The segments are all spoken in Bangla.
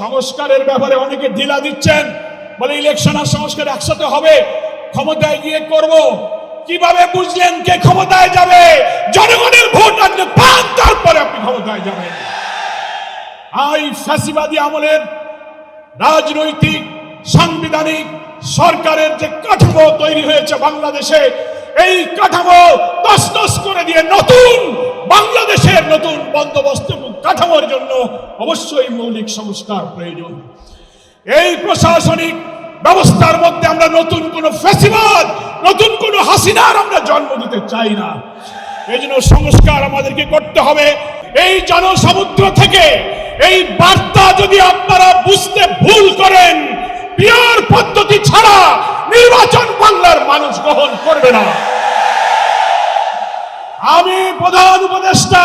সংস্কারের ব্যাপারে অনেকে ঢিলা দিচ্ছেন। বলে ইলেকশন আর সংস্কার একসাথে হবে, ক্ষমতায় গিয়ে করব। কীভাবে বুঝলেন কে ক্ষমতায় যাবে? জনগণের ভোট আপনি পান, তারপরে আপনি ক্ষমতায় যাবেন। এই ফ্যাসিবাদী আমলের রাজনৈতিক, সাংবিধানিক সরকারের যে কাঠামো তৈরি হয়েছে বাংলাদেশে, এই কাঠামো তসতস করে দিয়ে নতুন জন্য অবশ্যই মৌলিক সংস্কার প্রয়োজন। এই প্রশাসনিক ব্যবস্থার মধ্যে আমরা নতুন কোন ফ্যাসিবাদ নতুন কোন হাসিনার আমরা জন্ম দিতে চাই না। এই জন্য সংস্কার আমাদেরকে করতে হবে। এই জনসমুদ্র থেকে এই বার্তা যদি আপনারা বুঝতে ভুল করেন পিয়ার পদ্ধতি ছাড়া নির্বাচন বাংলার মানুষ গ্রহণ করবে না। আমি প্রধান উপদেষ্টা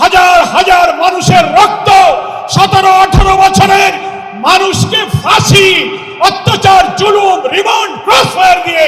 হাজার হাজার মানুষের রক্ত সতেরো, আঠারো বছরের মানুষকে ফাঁসি, অত্যাচার, জুলুম, রিমান্ড, ক্রসফায়ার দিয়ে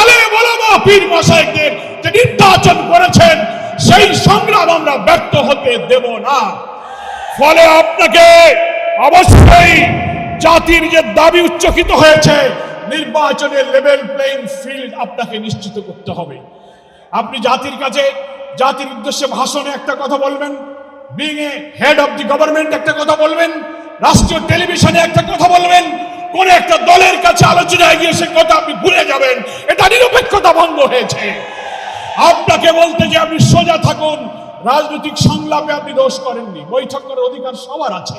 আলে বলমা পীর মশাইদের যে নির্বাচন করেছেন, সেই সংগ্রাম আমরা ব্যর্থ হতে দেব না। ফলে আপনাকে অবশ্যই জাতির যে দাবি উচ্চকিত হয়েছে, নির্বাচনের লেভেল প্লেইং ফিল্ড আপনাকে নিশ্চিত করতে হবে। আপনি জাতির কাছে জাতির উদ্দেশ্যে ভাষণে একটা কথা বলবেন being a head of the government একটা কথা বলবেন, রাষ্ট্রীয় টেলিভিশনে একটা কথা বলবেন, কোন একটা দলের কাছে আলোচনায় গিয়ে সে কথা আপনি ভুলে যাবেন। এটা নিরপেক্ষতা ভঙ্গ হয়েছে। আপনাকে বলতে যে আপনি সোজা থাকুন, রাজনৈতিক সংলাপে আপনি দোষ করেননি, বৈঠক করার অধিকার সবার আছে।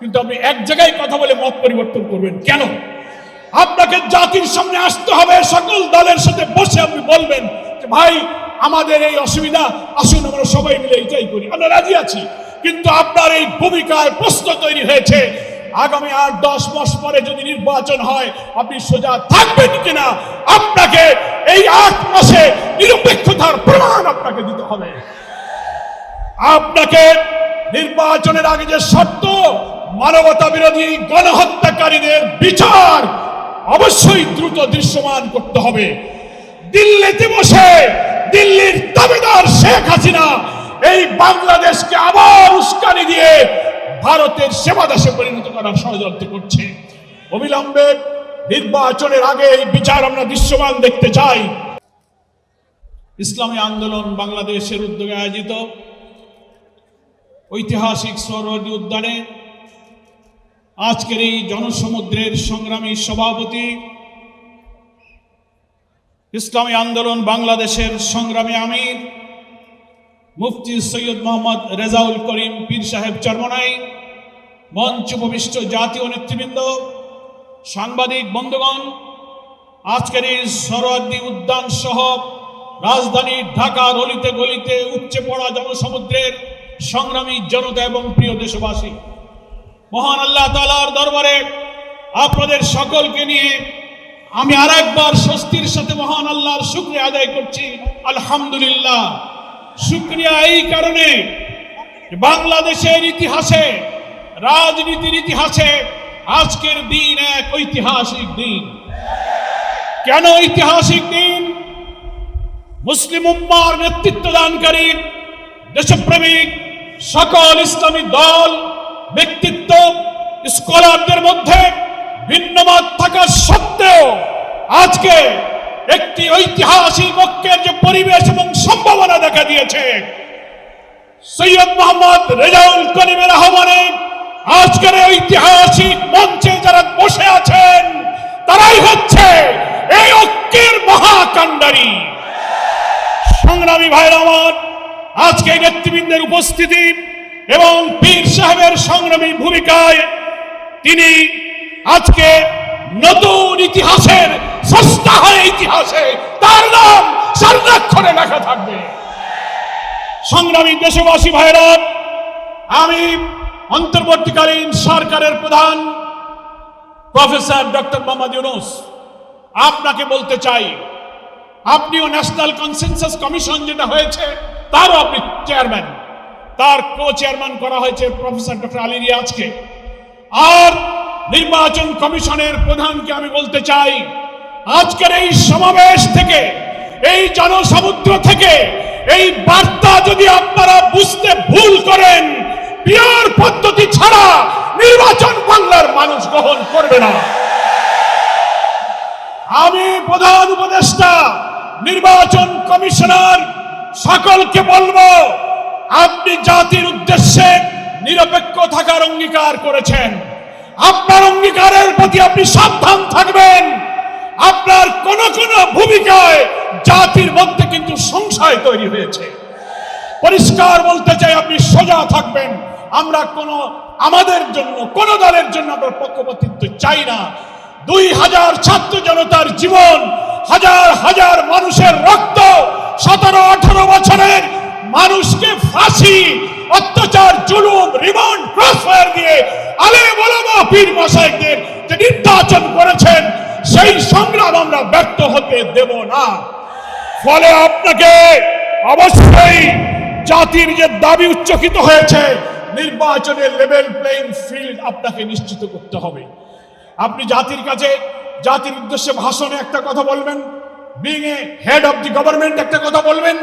কিন্তু আপনি এক জায়গায় কথা বলে মত পরিবর্তন করবেন। কেন? আপনাকে জাতির সামনে আসতে হবে, সকল দলের সাথে বসে আপনি বলবেন যে, ভাই আমাদের এই অসুবিধা, আসুন আমরা সবাই মিলে এটাই করি। আমরা রাজি আছি, কিন্তু আপনার এই ভূমিকায় প্রশ্ন তৈরি হয়েছে, আগামী আট, দশ মাস পরে যদি নির্বাচন হয়, আপনি সোজা থাকবেন কিনা? আপনাকে এই আট মাসে নিরপেক্ষতার প্রমাণ আপনাকে দিতে হবে। আপনাকে নির্বাচনের আগে যে শর্ত, মানবতা বিরোধী গণহত্যাকারীদের বিচার অবশ্যই দ্রুত দৃশ্যমান করতে হবে। দিল্লিতে বসে দিল্লির দাবিদার শেখ হাসিনা এই বাংলাদেশকে আবার উস্কানি দিয়ে ভারতের সেবা দাসে পরিণত করার ষড়যন্ত্র করছে। অবিলম্বে নির্বাচনের আগে এই বিচার আমরা দৃশ্যমান দেখতে চাই। ইসলামী আন্দোলন বাংলাদেশের উদ্যোগে আয়োজিত। ঐতিহাসিক সরোয়ার্দী উদ্যানে আজকের এই জনসমুদ্রের সংগ্রামী সভাপতি ইসলামী আন্দোলন বাংলাদেশের সংগ্রামী আমির মুফতি সৈয়দ মোহাম্মদ রেজাউল করিম পীর সাহেব চরমনাই, মঞ্চ উপবিষ্ট জাতীয় নেতৃবৃন্দ, সাংবাদিক বন্ধুগণ, আজকের এই সরোয়ার্দী উদ্যান সহ রাজধানী ঢাকার অলিতে গলিতে উপচে পড়া জনসমুদ্রের সংগ্রামী জনতা এবং প্রিয় দেশবাসী, মহান আল্লাহ তালার দরবারে আপনাদের সকলকে নিয়ে আমি আর একবার স্বস্তির সাথে মহান আল্লাহর শুক্রিয়া আদায় করছি। আলহামদুলিল্লাহ। শুক্রিয়া এই কারণে বাংলাদেশের ইতিহাসে, রাজনীতির ইতিহাসে আজকের দিন এক ঐতিহাসিক দিন। কেন ঐতিহাসিক দিন? মুসলিম উম্মার নেতৃত্ব দানকারী দেশপ্রেমিক সকল ইসলামী দল, ব্যক্তিত্ব, স্কলারদের মধ্যে ভিন্নমত থাকা সত্ত্বেও আজকে একটি ঐতিহাসিক ঐক্যের যে পরিবেশ এবং সম্ভাবনা দেখা দিয়েছে, সৈয়দ মোহাম্মদ রেজাউল করিমের আহ্বানে আজকের ঐতিহাসিক মঞ্চে যারা বসে আছেন, তারাই হচ্ছে এই ঐক্যের মহাকাণ্ডারী। সংগ্রামী ভাইরা আমার, আজকে নেতৃবৃন্দের উপস্থিতি এবং পীর সাহেবের সংগ্রামী ভূমিকায় তিনি আজকে নতুন ইতিহাসের সস্তা হয় ইতিহাসে তার নাম সার্নাক্ষরে লেখা থাকবে। সংগ্রামী দেশবাসী ভাইরা আমি অন্তর্বর্তীকালীন সরকারের প্রধান প্রফেসর ডক্টর মোহাম্মদ ইউনুস। আপনাকে বলতে চাই, আপনিও ন্যাশনাল কনসেনসাস কমিশন যেটা হয়েছে, তারও আপনি চেয়ারম্যান। তার কো চেয়ারম্যান করা হয়েছে প্রফেসর ডক্টর আলী রিয়াজকে। আর নির্বাচন কমিশনের প্রধানকে আমি বলতে চাই, আজকের এই সমাবেশ থেকে, এই জনসমুদ্র থেকে, এই বার্তা যদি আপনারা বুঝতে ভুল করেন পিয়ার পদ্ধতি ছাড়া নির্বাচন বাংলার মানুষ গ্রহণ করবে না। আমি প্রধান উপদেষ্টা, নির্বাচন কমিশনার সকলকে বলব, আপনি জাতির উদ্দেশ্যে নিরপেক্ষ থাকার অঙ্গীকার করেছেন। আপনার অঙ্গীকারের প্রতি আপনি সাবধান থাকবেন। আপনার কোন কোন ভূমিকায় জাতির মধ্যে কিন্তু সংশয় তৈরি হয়েছে। পরিষ্কার বলতে চাই, আপনি সোজা থাকবেন। আমরা কোন, আমাদের জন্য, কোন দলের জন্য আমরা পক্ষপাতিত্ব চাই না। দুই হাজার ছাত্র জনতার জীবন, হাজার হাজার মানুষের রক্ত, সতেরো, আঠারো বছরের মানুষকে ফাঁসি, অত্যাচার, জুলুম, রিমান্ড, ক্রসফায়ার দিয়ে আলে বলব পীর মশাইদের যে নির্বাচন করেছেন, সেই সংগ্রাম আমরা ব্যর্থ হতে দেব না। ফলে আপনাকে অবশ্যই জাতির যে দাবি উচ্চকিত হয়েছে, নির্বাচনের লেভেল প্লেইং ফিল্ড আপনাকে নিশ্চিত করতে হবে। আপনি জাতির কাছে, জাতির উদ্দেশ্যে ভাষণে একটা কথা বলবেন being a head of the government একটা কথা বলবেন,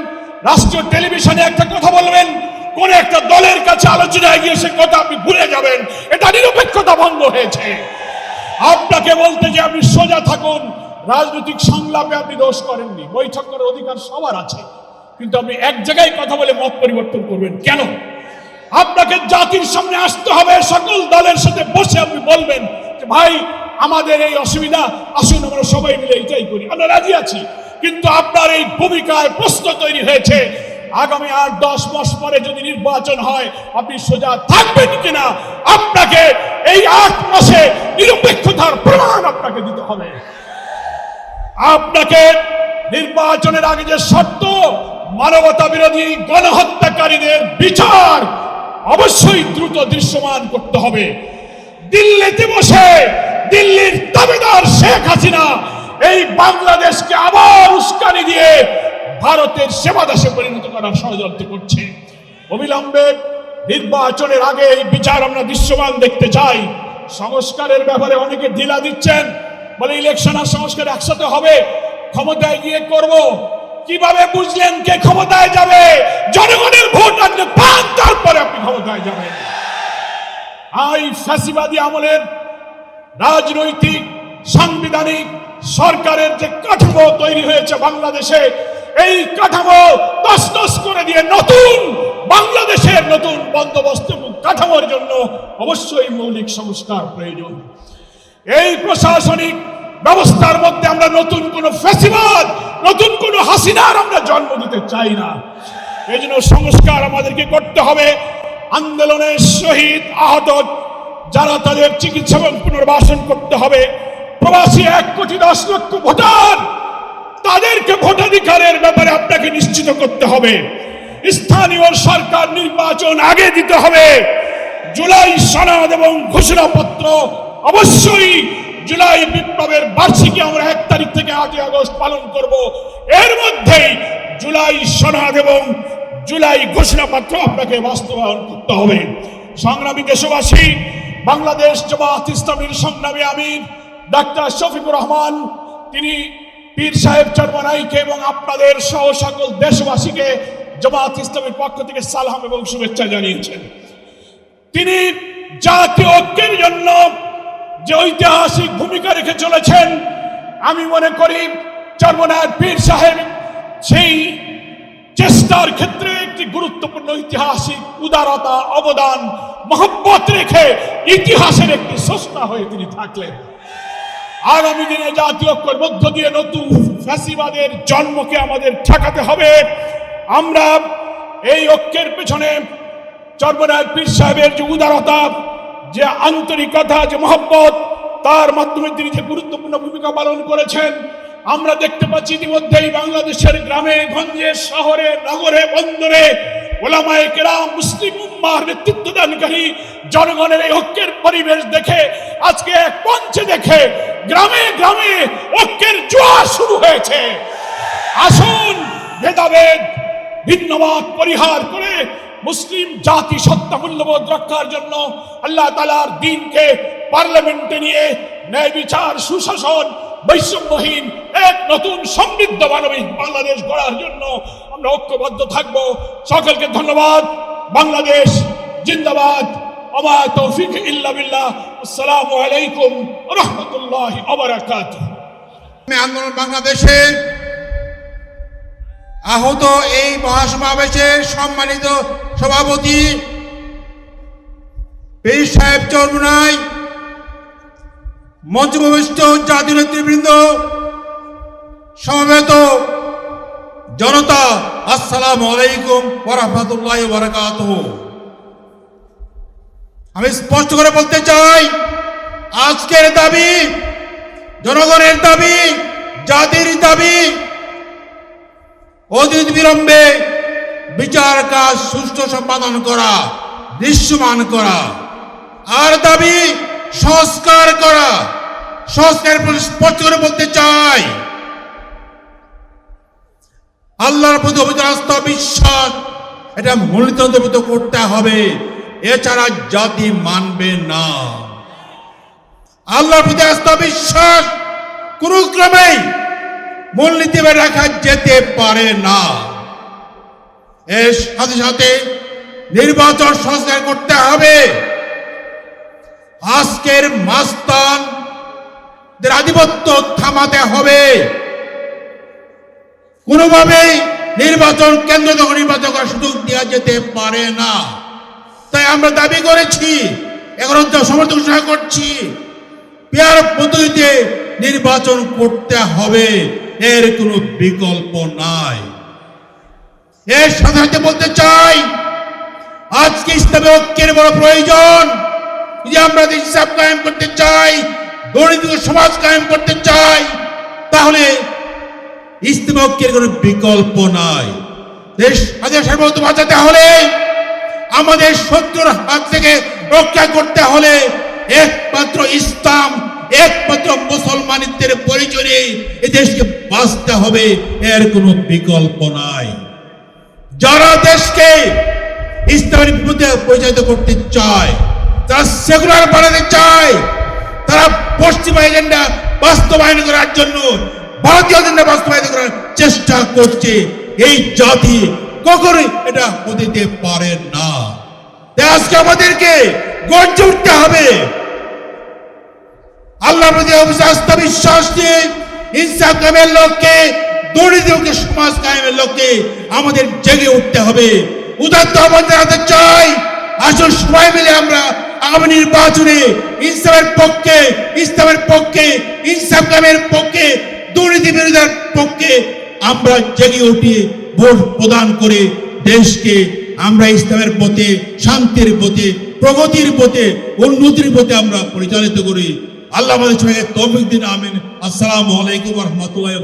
রাষ্ট্রীয় টেলিভিশনে একটা কথা বলবেন কোন একটা দলের কাছে আলোচনায় গিয়ে সে কথা আপনি ভুলে যাবেন। এটা নিরপেক্ষতা ভঙ্গ হয়েছে। আপনাকে বলতে যে আপনি সোজা থাকুন। রাজনৈতিক সংলাপে আপনি দোষ করেননি। বৈঠক করার অধিকার সবার আছে। কিন্তু আপনি এক জায়গায় কথা বলে মত পরিবর্তন করবেন। কেন? আপনাকে জাতির সামনে আসতে হবে। সকল দলের সাথে বসে আপনি বলবেন যে, ভাই, আমাদের এই অসুবিধা। আসুন, আমরা সবাই মিলে এটাই করি। আমরা রাজি আছি। কিন্তু আপনার এই ভূমিকায় প্রশ্ন তৈরি হয়েছে। আগামী আট, দশ মাস পরে যদি নির্বাচন হয়, আপনি সোজা থাকবেন কিনা? আপনাকে এই আট মাসে নিরপেক্ষতার প্রমাণ আপনাকে দিতে হবে। আপনাকে নির্বাচনের আগে যে শর্ত, মানবতা বিরোধী গণহত্যাকারীদের বিচার অবশ্যই দ্রুত দৃশ্যমান করতে হবে। দিল্লিতে বসে দিল্লির দাবিদার শেখ হাসিনা এই বাংলাদেশকে আবার উস্কানি দিয়ে ভারতের সেবা দাসে পরিণত করার ষড়যন্ত্র করছে। অবিলম্বে নির্বাচনের আগে এই বিচার আমরা দৃশ্যমান দেখতে চাই। সংস্কারের ব্যাপারে অনেকে ঢিলা দিচ্ছেন। বলে ইলেকশন আর সংস্কার একসাথে হবে, ক্ষমতায় গিয়ে করব। কীভাবে বুঝলেন কে ক্ষমতায় যাবে? জনগণের ভোট আপনি পান, তারপরে আপনি ক্ষমতায় যাবেন। আই ফ্যাসিবাদী আমলের রাজনৈতিক, সাংবিধানিক সরকারের যে কাঠামো তৈরি হয়েছে বাংলাদেশে এই কাঠামো তসতস করে দিয়ে নতুন, বাংলাদেশের নতুন বন্দোবস্ত কাঠামোর জন্য অবশ্যই মৌলিক সংস্কার প্রয়োজন। এই প্রশাসনিক ব্যবস্থার মধ্যে আমরা নতুন কোন ফেসিবাদ, নতুন কোন হাসিনার আমরা জন্ম দিতে চাই না। এই জন্য সংস্কার আমাদেরকে করতে হবে। আন্দোলনের শহীদ আহত, যারা তাদের চিকিৎসা এবং পুনর্বাসন করতে হবে। প্রবাসী এক কোটি দশ লক্ষ ভোটার তাদেরকে ভোটাধিকারের ব্যাপারে আপনাকে নিশ্চিত করতে হবে। স্থানীয় সরকার নির্বাচন আগে দিতে হবে। জুলাই সনদ এবং ঘোষণাপত্র অবশ্যই জুলাই বিপ্লবের বার্ষিকী আমরা এক তারিখ থেকে আটই আগস্ট পালন করব। এর মধ্যেই জুলাই সনদ এবং জুলাই ঘোষণাপত্র আপনাকে বাস্তবায়ন করতে হবে। সংগ্রামী দেশবাসী, বাংলাদেশ জামাত ইসলামীর সংগ্রামী আমির ডাক্তার শফিকুর রহমান, তিনি পীর সাহেব চরমনাইকে এবং আপনাদের সহ সকল দেশবাসীকে জমাত ইসলামের পক্ষ থেকে সালাম এবং শুভেচ্ছা জানিয়েছেন। তিনি জাতীয় ঐক্যের জন্য যে ঐতিহাসিক ভূমিকা রেখে চলেছেন, আমি মনে করি চর্মনায় পীর সাহেব সেই চেষ্টার ক্ষেত্রে একটি গুরুত্বপূর্ণ ঐতিহাসিক উদারতা, অবদান, মহব্বত রেখে ইতিহাসের একটি সস্তা হয়ে তিনি থাকলেন। আগামী দিনে জাতীয় ঐক্যের মধ্য দিয়ে নতুন ফ্যাসিবাদের জন্মকে আমাদের ঠেকাতে হবে। আমরা এই ঐক্যের পেছনে চর্মনায় পীর সাহেবের যে উদারতা, যে আন্তরিকতা, যে মহব্বত, তার মাধ্যমে তিনি যে গুরুত্বপূর্ণ ভূমিকা পালন করেছেন, আমরা দেখতে পাচ্ছি ইতিমধ্যেই বাংলাদেশের গ্রামে, গঞ্জে, শহরে, নগরে, বন্দরে ওলামায়ে কেরাম মুসলিম উম্মার নেতৃত্ব দানকারী জনগণের এই ঐক্যের পরিবেশ দেখে, আজকে এক মঞ্চে দেখে গ্রামে গ্রামে ঐক্যের জোয়ার শুরু হয়েছে। আসুন ভেদাভেদ ভিন্নমত পরিহার করে মুসলিম জাতি সত্তা মূল্যবোধ রক্ষার জন্য আল্লাহ তালার দিনকে পার্লামেন্টে নিয়ে ন্যায় বিচার, সুশাসন বৈষম্যহীন এক নতুন সমৃদ্ধ মানবিক বাংলাদেশ গড়ার জন্য আমরা ঐক্যবদ্ধ থাকব। সকলকে ধন্যবাদ। বাংলাদেশ জিন্দাবাদ। আমার তৌফিক ইল্লা বিল্লাহ। আসসালামু আলাইকুম রহমতুল্লাহ ওয়া আন্দোলন বাংলাদেশে আহত এই মহাসমাবেশে সম্মানিত সভাপতি, পীর সাহেব চরমুনাই মঞ্চভূমিষ্ঠ জাতীয় নেতৃবৃন্দ, সমবেত জনতা, আসসালামু আলাইকুম ওরহমতুল্লাহ বরকাত আমি স্পষ্ট করে বলতে চাই, আজকের দাবি, জনগণের দাবি, জাতির দাবি, অতীত বিলম্বে বিচার কাজ সুষ্ঠু সম্পাদন করা, দৃশ্যমান করা। আর দাবি সংস্কার করা। সংস্কার স্পষ্ট করে বলতে চাই। আল্লাহর প্রতি অভিযোগ আস্থা বিশ্বাস, এটা মূলতন্ত্র করতে হবে। এছাড়া জাতি মানবে না। আল্লাহর প্রতি আস্থা বিশ্বাস কোন ক্রমেই মূলনীতি রাখা যেতে পারে না। এর সাথে সাথে নির্বাচন সংস্কার করতে হবে। আজকের মাস্তান আধিপত্য থামাতে হবে। কোনোভাবেই নির্বাচন কেন্দ্র যখন নির্বাচন করার সুযোগ দেওয়া যেতে পারে না। তাই আমরা দাবি করেছি এখন তো সমর্থন ঘোষণা করছি, পেয়ার পদ্ধতিতে নির্বাচন করতে হবে। এর কোনো বিকল্প নাই। এর সাথে বলতে চাই, আজকে ইসলামী ঐক্যের বড় প্রয়োজন। যে আমরা হিসাব কায়েম করতে চাই দরিদ্র সমাজ কায়েম করতে চাই, তাহলে ইসলামী ঐক্যের কোনো বিকল্প নাই। দেশ স্বাধীন সার্বভৌমত্ব বাঁচাতে হলে, আমাদের শত্রুর হাত থেকে রক্ষা করতে হলে একমাত্র ইসলাম, একমাত্র মুসলমানিত্বের পরিচয়ে এ দেশকে বাঁচতে হবে, এর কোনো বিকল্প নাই। যারা দেশকে ইসলামের বিপদে পরিচালিত করতে চায় তারা সেকুলার বানাতে চায়। তারা পশ্চিমা এজেন্ডা বাস্তবায়ন করার জন্য, ভারতীয় এজেন্ডা বাস্তবায়ন করার চেষ্টা করছে। এই জাতি কখনোই এটা হতে পারে না। আজকে আমাদেরকে গর্জে উঠতে হবে। আল্লাহ আস্থা বিশ্বাস দিয়ে ইনসাফ কায়েমের লক্ষ্যে দরিদ্রকে সমাজ কায়েমের লক্ষ্যে আমাদের জেগে উঠতে হবে। উদাত্ত আহ্বান জানাতে চাই। আসুন সবাই মিলে আমরা নির্বাচনে পক্ষে, ইসলামের পক্ষে কায়েমের পক্ষে, দুর্নীতি পক্ষে আমরা জেগে উঠি, ভোট প্রদান করে দেশকে আমরা ইসলামের পথে, শান্তির পথে, প্রগতির পথে, উন্নতির পথে আমরা পরিচালিত করি। আল্লাহ আমাদের দিন, আমিন। আসসালামু আলাইকুম রহমতুল্লাহ